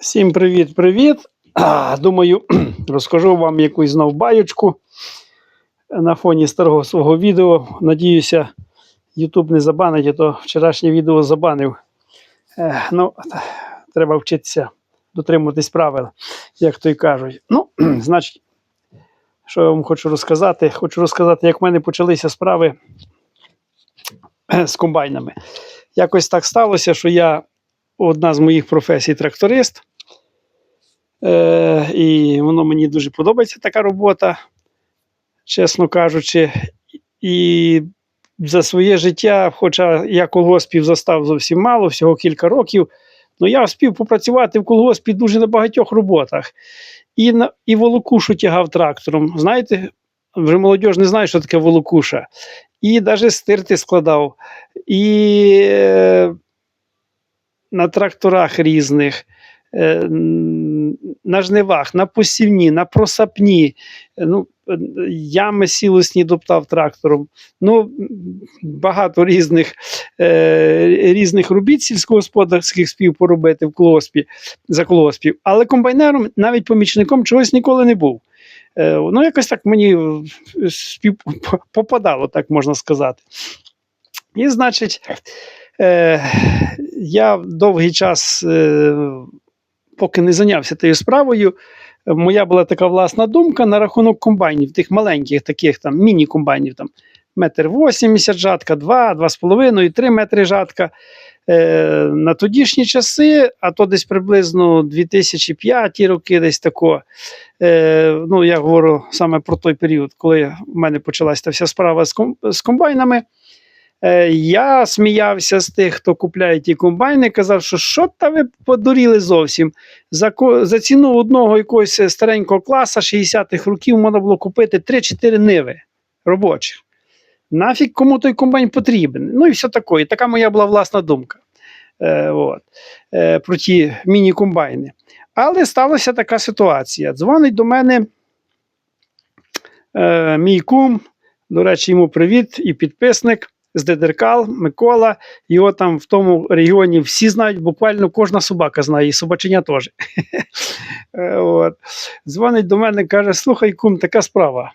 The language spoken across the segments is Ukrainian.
Всім привіт-привіт. Думаю, розкажу вам якусь знов баючку на фоні старого свого відео. Надіюся, YouTube не забанить, а то вчорашнє відео забанив. Е, ну, треба вчитися дотримуватись правил, як то й кажуть. Ну, значить, що я вам хочу розказати? Хочу розказати, як в мене почалися справи з комбайнами. Якось так сталося, що я одна з моїх професій тракторист. Е, і воно мені дуже подобається така робота, чесно кажучи. І за своє життя, хоча я колгоспів застав зовсім мало, всього кілька років, але я встиг попрацювати в колгоспі дуже на багатьох роботах. І, на, і волокушу тягав трактором. Знаєте, вже молодь не знає, що таке волокуша. І навіть стирти складав. І е, на тракторах різних, е, на жнивах, на посівні, на просапні, е, ну, е, ями сілосні доптав трактором. Ну, багато різних, різних робіт сільськогосподарських спів поробити в колгоспі, за колгоспів. Але комбайнером, навіть помічником чогось ніколи не був. Ну, якось так мені попадало, так можна сказати. І, значить, е, я довгий час, е, поки не зайнявся тією справою, моя була така власна думка на рахунок комбайнів, тих маленьких, таких там міні-комбайнів, там метр вісімдесят жатка, два, два з половиною, три метри жатка. Е, на тодішні часи, а то десь приблизно 2005 роки, десь тако. Ну, я говорю саме про той період, коли в мене почалася вся справа з комбайнами. Е, я сміявся з тих, хто купляє ті комбайни, казав, що що та ви подуріли зовсім. За, за ціну одного якогось старенького класа 60-х років можна було купити 3-4 ниви робочих. Нафіг кому той комбайн потрібен? Ну і все таке. Така моя була власна думка е, от, е, про ті міні-комбайни. Але сталася така ситуація. Дзвонить до мене е, мій кум, до речі, йому привіт і підписник з Дедеркал, Микола. Його там в тому регіоні всі знають, буквально кожна собака знає, і собаченя теж. Е. Дзвонить до мене, каже: слухай, кум, така справа.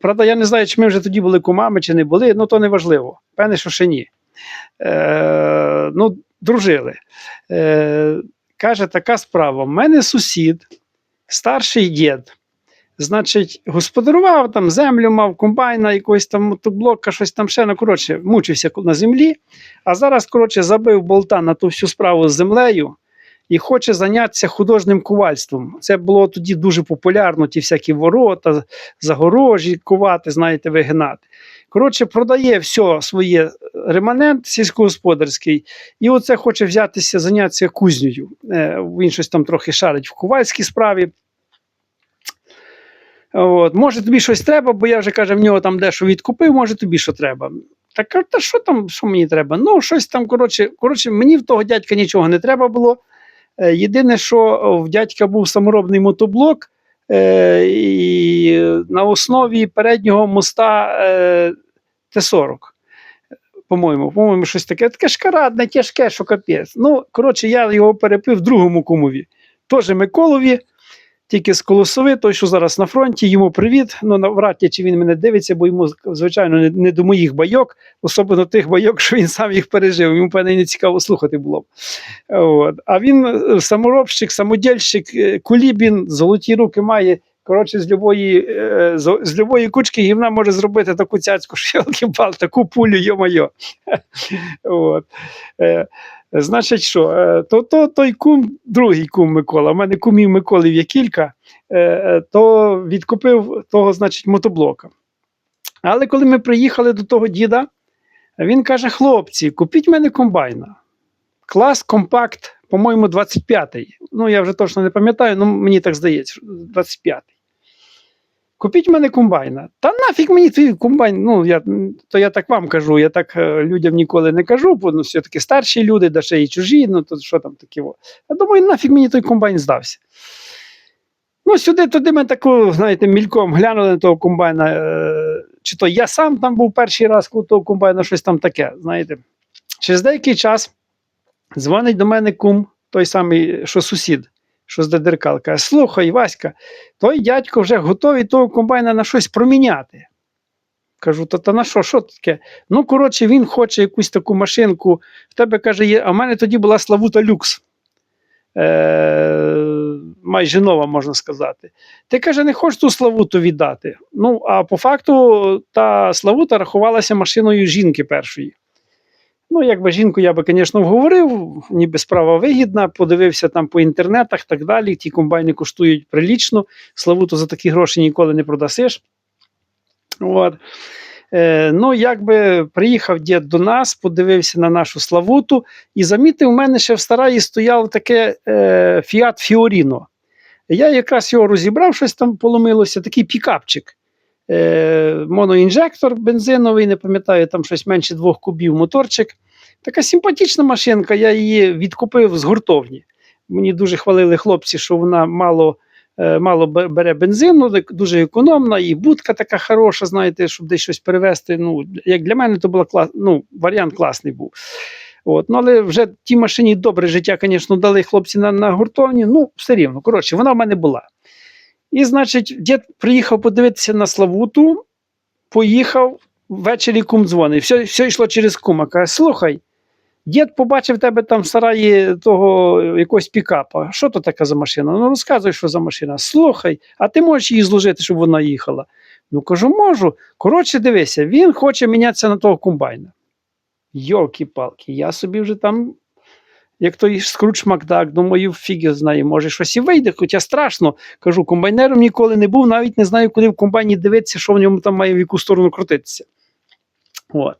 Правда, я не знаю, чи ми вже тоді були кумами, чи не були, ну то не важливо. Певне, що ще ні. Е, ну, дружили. Е, каже, така справа. У мене сусід, старший дід, значить, господарував там землю, мав комбайна, якогось там мотоблока, щось там ще, ну, коротше, мучився на землі, а зараз, коротше, забив болта на ту всю справу з землею і хоче зайнятися художнім ковальством. Це було тоді дуже популярно, ті всякі ворота, загорожі кувати, знаєте, вигинати. Коротше, продає все своє реманент сільськогосподарський, і оце хоче взятися, зайнятися кузнею. Е, Він щось там трохи шарить в ковальській справі. От. Може, тобі щось треба, бо я вже каже, в нього там дещо відкупив, може тобі що треба. Так, та що там, що мені треба? Ну, щось там, коротше, коротше, мені в того дядька нічого не треба було. Е, Єдине, що в дядька був саморобний мотоблок, е, і на основі переднього моста е, Т-40. По-моєму, по-моєму, щось таке. Таке шкарадне, тяжке, що капець. Ну, коротше, я його перепив другому кумові. Теж Миколові, тільки з Колосови, той, що зараз на фронті, йому привіт. Ну, навряд чи він мене дивиться, бо йому, звичайно, не, до моїх байок, особливо тих байок, що він сам їх пережив. Йому, певне, не цікаво слухати було. От. А він е, саморобщик, самодільщик, е, кулібін, золоті руки має. Коротше, з любої, е, з, з любої кучки гівна може зробити таку цяцьку, що ялки-пал, таку пулю, йо-моє. Значить, що, е, то, то той кум, другий кум Микола, у мене кумів Миколів є кілька, е, е, то відкупив того, значить, мотоблока. Але коли ми приїхали до того діда, він каже: хлопці, купіть мене комбайна. Клас компакт, по-моєму, 25-й. Ну, я вже точно не пам'ятаю, ну мені так здається, 25-й. Купіть мене комбайна. Та нафіг мені твій комбайн. Ну, я, то я так вам кажу, я так е, людям ніколи не кажу, бо ну, все-таки старші люди, да ще й чужі, ну то що там таке. Я думаю, нафіг мені той комбайн здався. Ну, сюди, туди ми таку, знаєте, мільком глянули на того комбайна. Е, чи то я сам там був перший раз, коли того комбайна щось там таке. знаєте. Через деякий час Дзвонить до мене кум, той самий, що сусід, що з каже: слухай, Васька, той дядько вже готовий того комбайна на щось проміняти. Кажу, та, та на що, що таке? Ну, коротше, він хоче якусь таку машинку. В тебе каже, є, а в мене тоді була Славута Люкс. Е, майже нова, можна сказати. Ти каже, не хочеш ту Славуту віддати. Ну, а по факту, та Славута рахувалася машиною жінки першої. Ну, якби жінку я би, звісно, вговорив, ніби справа вигідна, подивився там по інтернетах так далі. Ті комбайни коштують прилічно. Славуту за такі гроші ніколи не продасиш. От. Е, ну, якби приїхав дід до нас, подивився на нашу Славуту і замітив, у мене ще в стараї стояв таке е, Fiat Fiorino. Я якраз його розібрав, щось там поломилося, такий пікапчик. Е, моноінжектор бензиновий, не пам'ятаю, там щось менше двох кубів моторчик. Така симпатична машинка, я її відкупив з гуртовні. Мені дуже хвалили хлопці, що вона мало, е, мало бере бензину, дуже економна, і будка така хороша, знаєте, щоб десь щось перевезти. Ну, як для мене, то була клас, ну, варіант класний був. От, ну, але вже тій машині добре життя, звісно, дали хлопці на, на гуртовні. Ну, все рівно. Коротше, вона в мене була. І, значить, дід приїхав подивитися на Славуту, поїхав, ввечері кум дзвонить. Все, все йшло через кума. Каже, слухай, дід побачив тебе там в сараї того якогось пікапа. Що то така за машина? Ну, розказуй, що за машина. Слухай, а ти можеш її зложити, щоб вона їхала? Ну, кажу, можу. Коротше, дивися, він хоче мінятися на того комбайна. Йолки-палки, я собі вже там, як той скруч Макдак, думаю, фіги знає, може щось і вийде, хоча страшно. Кажу, комбайнером ніколи не був, навіть не знаю, куди в комбайні дивитися, що в ньому там має в яку сторону крутитися. От.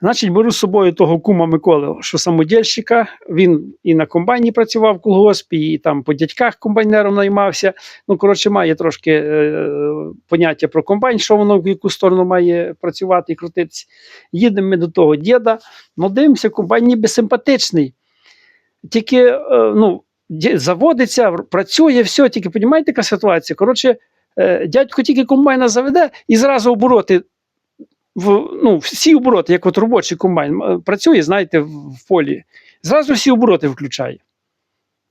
Значить, беру з собою того кума Миколи, що самодільщика. Він і на комбайні працював в колгоспі, і там по дядьках комбайнером наймався. Ну, коротше, має трошки е, поняття про комбайн, що воно в яку сторону має працювати і крутитися. Їдемо ми до того діда, ну дивимося, комбайн ніби симпатичний. Тільки е, ну, заводиться, працює, все, тільки розумієте, яка ситуація. Коротше, е, дядько тільки комбайна заведе і зразу обороти в, ну, всі обороти, як от робочий комбайн, працює, знаєте, в, полі. Зразу всі обороти включає.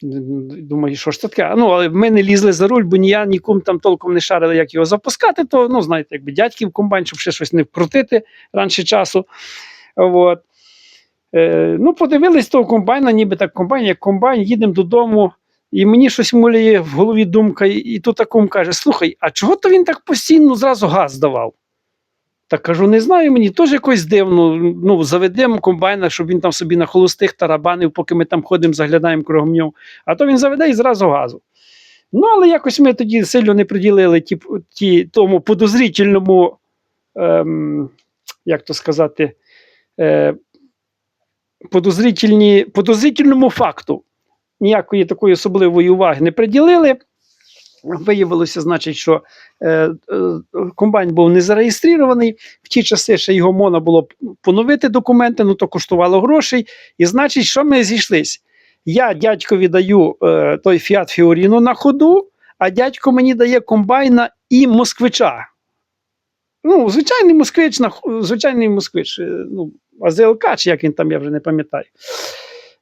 Думаю, що ж таке? Ну, але ми не лізли за руль, бо ні я нікому там толком не шарили, як його запускати, то, ну, знаєте, якби дядьків комбайн, щоб ще щось не вкрутити раніше часу. От. Е, ну, подивились того комбайна, ніби так комбайн, як комбайн, їдемо додому. І мені щось муляє в голові думка, і, і тут такому каже: слухай, а чого то він так постійно зразу газ давав? Так кажу, не знаю, мені теж якось дивно. Ну, заведемо комбайна, щоб він там собі на холостих тарабанив, поки ми там ходимо, заглядаємо кругом нього. А то він заведе і зразу газу. Ну, але якось ми тоді сильно не приділили ті, ті, тому подозрительному, ем, як то сказати, е, подозрительні, подозрительному факту. Ніякої такої особливої уваги не приділили. Виявилося, значить, що е, е, комбайн був не зареєстрований. В ті часи ще його можна було поновити документи, ну то коштувало грошей. І значить, що ми зійшлись? Я дядькові даю е, той Fiat Fiorino на ходу, а дядько мені дає комбайна і москвича. Ну, звичайний москвич, звичайний москвич, е, ну, АЗЛК, чи як він там, я вже не пам'ятаю.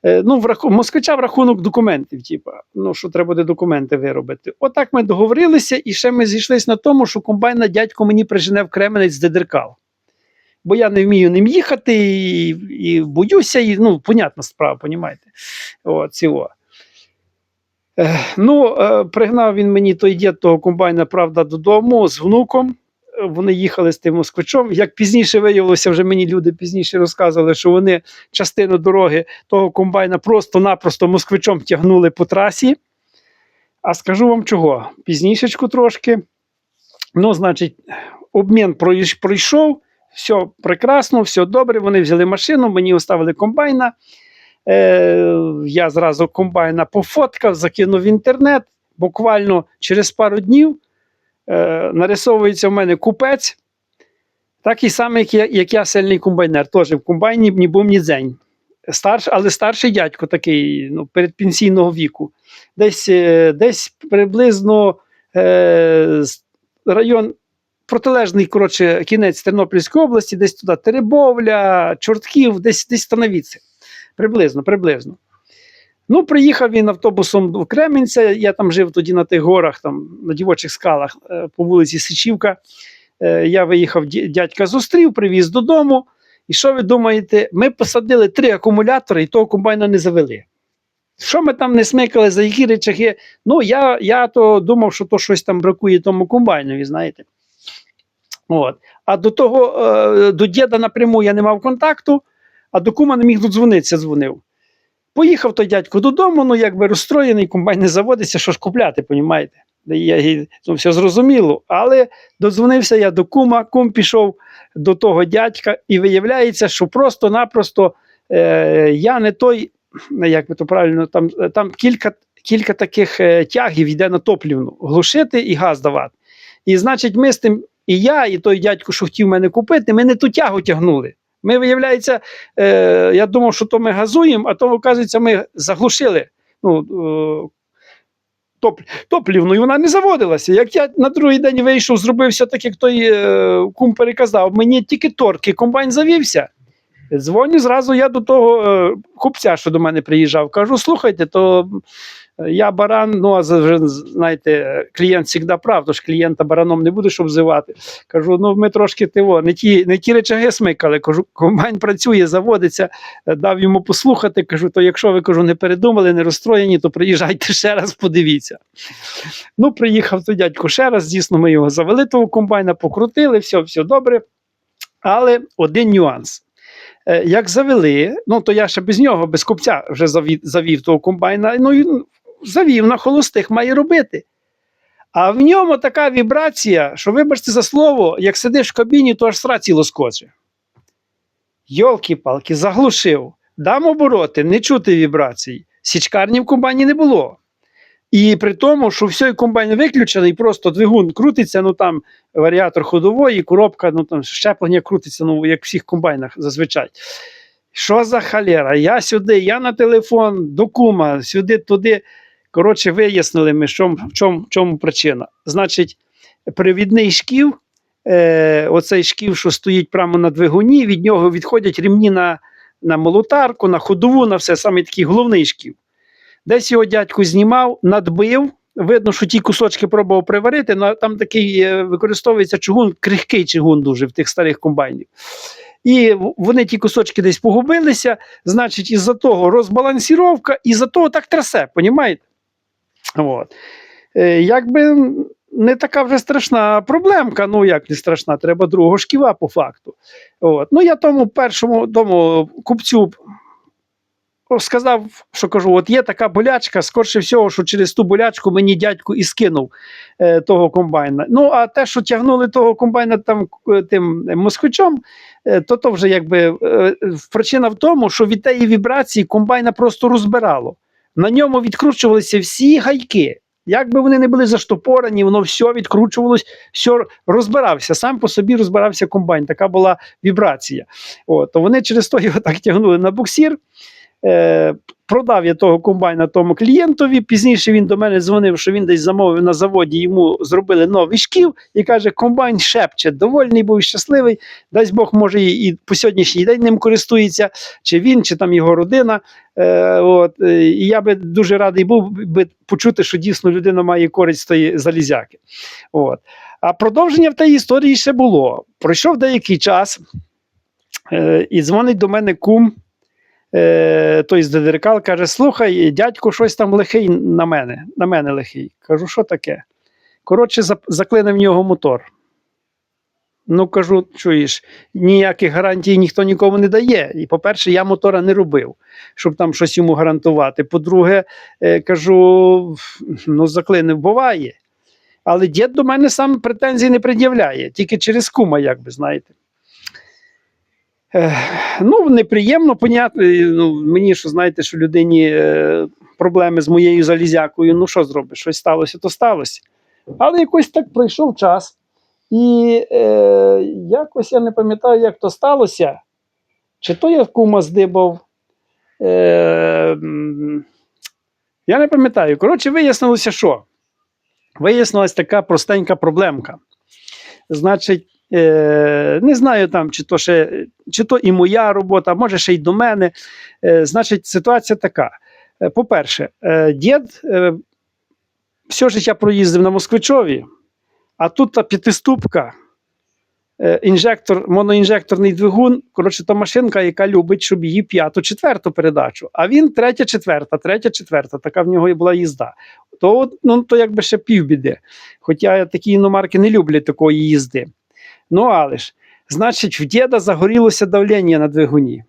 Е, ну, в раху... москвича в рахунок документів, типа, ну, що треба буде документи виробити. Отак ми договорилися, і ще ми зійшлися на тому, що комбайна дядько мені прижене в Кременець з Дедеркал. Бо я не вмію ним їхати і, і боюся, і ну, понятна справа, понімаєте? От, ну, е, пригнав він мені той дід того комбайна, правда, додому з внуком. Вони їхали з тим москвичом. Як пізніше виявилося, вже мені люди пізніше розказували, що вони частину дороги того комбайна просто-напросто москвичом тягнули по трасі. А скажу вам чого? Пізнішечку трошки. Ну, значить, обмін пройшов, все прекрасно, все добре. Вони взяли машину, мені оставили комбайна. Е, я зразу комбайна пофоткав, закинув в інтернет. Буквально через пару днів е, нарисовується в мене купець, такий самий, як я, як я сильний комбайнер. Теж в комбайні ні був ні дзень. Старш, але старший дядько такий ну, передпенсійного віку. Десь, е, десь приблизно е, район протилежний коротше, кінець Тернопільської області, десь туди Теребовля, Чортків, десь десь становіться. Приблизно, приблизно. Ну, приїхав він автобусом до Кременця. Я там жив тоді на тих горах, там, на дівочих скалах е, по вулиці Сичівка. Е, Я виїхав, дядька зустрів, привіз додому. І що ви думаєте? Ми посадили три акумулятори і того комбайна не завели. Що ми там не смикали, за які речаги? Ну, я, я то думав, що то щось там бракує тому комбайнові, знаєте. От. А до того, е, до діда напряму я не мав контакту, а до кума не міг додзвонитися, дзвонив. Поїхав той дядько додому, ну якби розстроєний, комбайн не заводиться, що ж купляти, понімаєте? Я, ну, все зрозуміло. Але додзвонився я до кума, кум пішов до того дядька, і виявляється, що просто-напросто е, я не той, як би то правильно, там, там кілька, кілька таких е, тягів йде на топлівну, глушити і газ давати. І значить, ми з тим, і я, і той дядько, що хотів мене купити, ми не ту тягу тягнули. Ми, виявляється, е, я думав, що то ми газуємо, а то, оказується, ми заглушили. Ну, е, топ, топлівну, і вона не заводилася. Як я на другий день вийшов, зробився так, як той е, кум переказав, мені тільки торки, комбайн завівся. Дзвоню зразу я до того е, купця, що до мене приїжджав. Кажу: слухайте, то е, я баран, ну а знаєте, клієнт завжди прав, тож клієнта бараном не будеш обзивати. Кажу, ну ми трошки тиво, не ті, не ті речаги смикали. Кажу, комбайн працює, заводиться, Е, дав йому послухати. Кажу, то якщо ви кажу, не передумали, не розстроєні, то приїжджайте ще раз, подивіться. Ну, приїхав той дядько ще раз. Дійсно, ми його завели того комбайна, покрутили, все, все добре. Але один нюанс. Е, Як завели, ну то я ще без нього, без купця вже завів, завів того комбайна. Ну і ну, завів на холостих, має робити. А в ньому така вібрація, що, вибачте за слово, як сидиш в кабіні, то аж сраці лоскоче. Йолки-палки, заглушив. Дам обороти, не чути вібрацій. Січкарні в комбайні не було. І при тому, що все комбайн виключений, просто двигун крутиться, ну там варіатор ходової, коробка, ну там щеплення крутиться, ну як в всіх комбайнах зазвичай. Що за халера? Я сюди, я на телефон, до кума, сюди, туди. Коротше, вияснили ми, що, в чому, в чому причина. Значить, привідний шків, е, оцей шків, що стоїть прямо на двигуні, від нього відходять рівні на, на молотарку, на ходову, на все, саме такий головний шків. Десь його дядько знімав, надбив. Видно, що ті кусочки пробував приварити, але там такий е, використовується чугун, крихкий чугун дуже в тих старих комбайнів. І вони ті кусочки десь погубилися, значить, із-за того розбалансіровка, із-за того так трясе, понімаєте? От. Е, якби не така вже страшна проблемка, ну як не страшна, треба другого шківа по факту. От. Ну, я тому першому тому купцю сказав, що кажу: от є така болячка, скорше всього, що через ту болячку мені дядько і скинув е, того комбайна. Ну, а те, що тягнули того комбайна там е, тим москвичом, е, то то вже якби е, причина в тому, що від тієї вібрації комбайна просто розбирало. На ньому відкручувалися всі гайки. Як би вони не були заштопорені, воно все відкручувалось, все розбирався. Сам по собі розбирався комбайн. Така була вібрація. От, то вони через то його так тягнули на буксір. Е, продав я того комбайна тому клієнтові. Пізніше він до мене дзвонив, що він десь замовив на заводі, йому зробили новий шків і каже: комбайн шепче, довольний був щасливий. Дасть Бог, може, і, по сьогоднішній день ним користується, чи він, чи там його родина. Е, от, е, і я би дуже радий був би почути, що дійсно людина має користь тої залізяки. От. А продовження в тій історії ще було. Пройшов деякий час, е, і дзвонить до мене кум. Е, той з ДДРК каже: слухай, дядько, щось там лихий на мене, на мене лихий. Кажу, що таке? Коротше, заклинив в нього мотор. Ну, кажу, чуєш, ніяких гарантій ніхто нікому не дає. І, по-перше, я мотора не робив, щоб там щось йому гарантувати. По-друге, е, кажу, ну, заклинив, буває. Але дід до мене сам претензій не пред'являє, тільки через кума, як би знаєте. Ну, неприємно, понятно. Ну, мені що знаєте, що людині е, проблеми з моєю залізякою. Ну, що зробиш? Щось сталося, то сталося. Але якось так пройшов час. І е, якось я не пам'ятаю, як то сталося. Чи то я кума здибав. Е, я не пам'ятаю. Коротше, вияснилося, що? Вияснилась така простенька проблемка. Значить, Е, не знаю там, чи то ще, чи то і моя робота, може ще й до мене. Е, значить, ситуація така. Е, По-перше, е, дід е, все життя проїздив на Москвичові, а тут та п'ятиступка, е, інжектор, моноінжекторний двигун. Коротше, то машинка, яка любить, щоб її п'яту, четверту передачу. А він третя, четверта, третя, четверта. Така в нього і була їзда. То, ну, то якби ще півбіди. Хоча такі іномарки не люблять такої їзди. Ну, але ж, значить, в діда загорілося давлення на двигуні.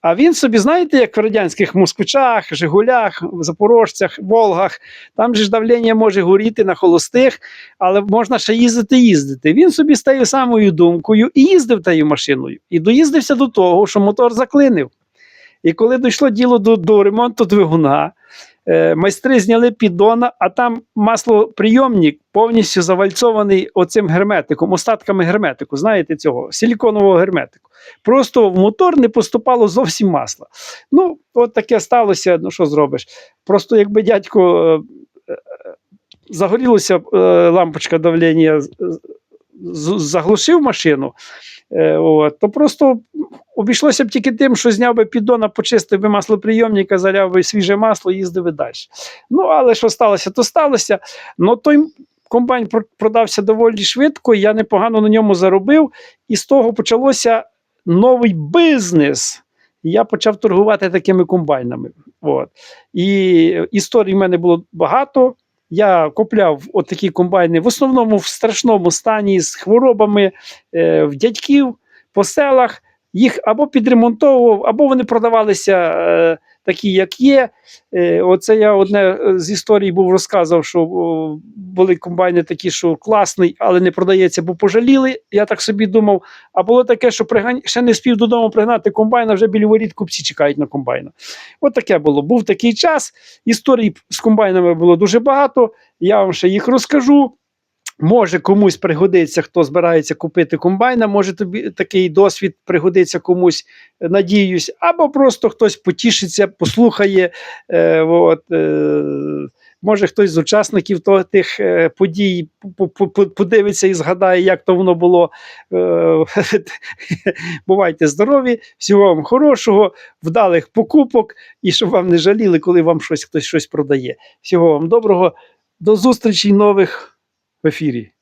А він собі, знаєте, як в радянських москвичах, Жигулях, Запорожцях, Волгах, там же ж давлення може горіти на холостих, але можна ще їздити їздити. Він собі з тією самою думкою і їздив тією машиною. І доїздився до того, що мотор заклинив. І коли дійшло діло до, до ремонту двигуна, майстри зняли піддона, а там маслоприйомник повністю завальцований оцим герметиком, остатками герметику, знаєте цього, силіконового герметику. Просто в мотор не поступало зовсім масла. Ну, от таке сталося. Ну, що зробиш? Просто якби дядько е, е, загорілося е, лампочка давлення, заглушив машину, е, от, то просто обійшлося б тільки тим, що зняв би піддона, почистив би маслоприйомника, заляв би свіже масло, їздив би далі. Ну, але що сталося, то сталося. Ну, той комбайн продався доволі швидко, я непогано на ньому заробив, і з того почалося новий бізнес. Я почав торгувати такими комбайнами. От. І історій в мене було багато. Я купляв отакі комбайни в основному в страшному стані з хворобами е, в дядьків по селах. Їх або підремонтовував, або вони продавалися е, такі, як є. Е, оце я одне е, з історій був розказав, що були комбайни такі, що класний, але не продається, бо пожаліли. Я так собі думав. А було таке, що пригань... ще не спів додому пригнати комбайна, вже біля воріт купці чекають на комбайна. От таке було. Був такий час. Історій з комбайнами було дуже багато. Я вам ще їх розкажу. Може комусь пригодиться, хто збирається купити комбайна, може тобі такий досвід пригодиться комусь, надіюсь, або просто хтось потішиться, послухає. Е, от, е, може хтось з учасників то, тих е, подій по- по- по- подивиться і згадає, як то воно було. Е, бувайте здорові, всього вам хорошого, вдалих покупок і щоб вам не жаліли, коли вам щось хтось щось продає. Всього вам доброго, до зустрічі нових в ефірі.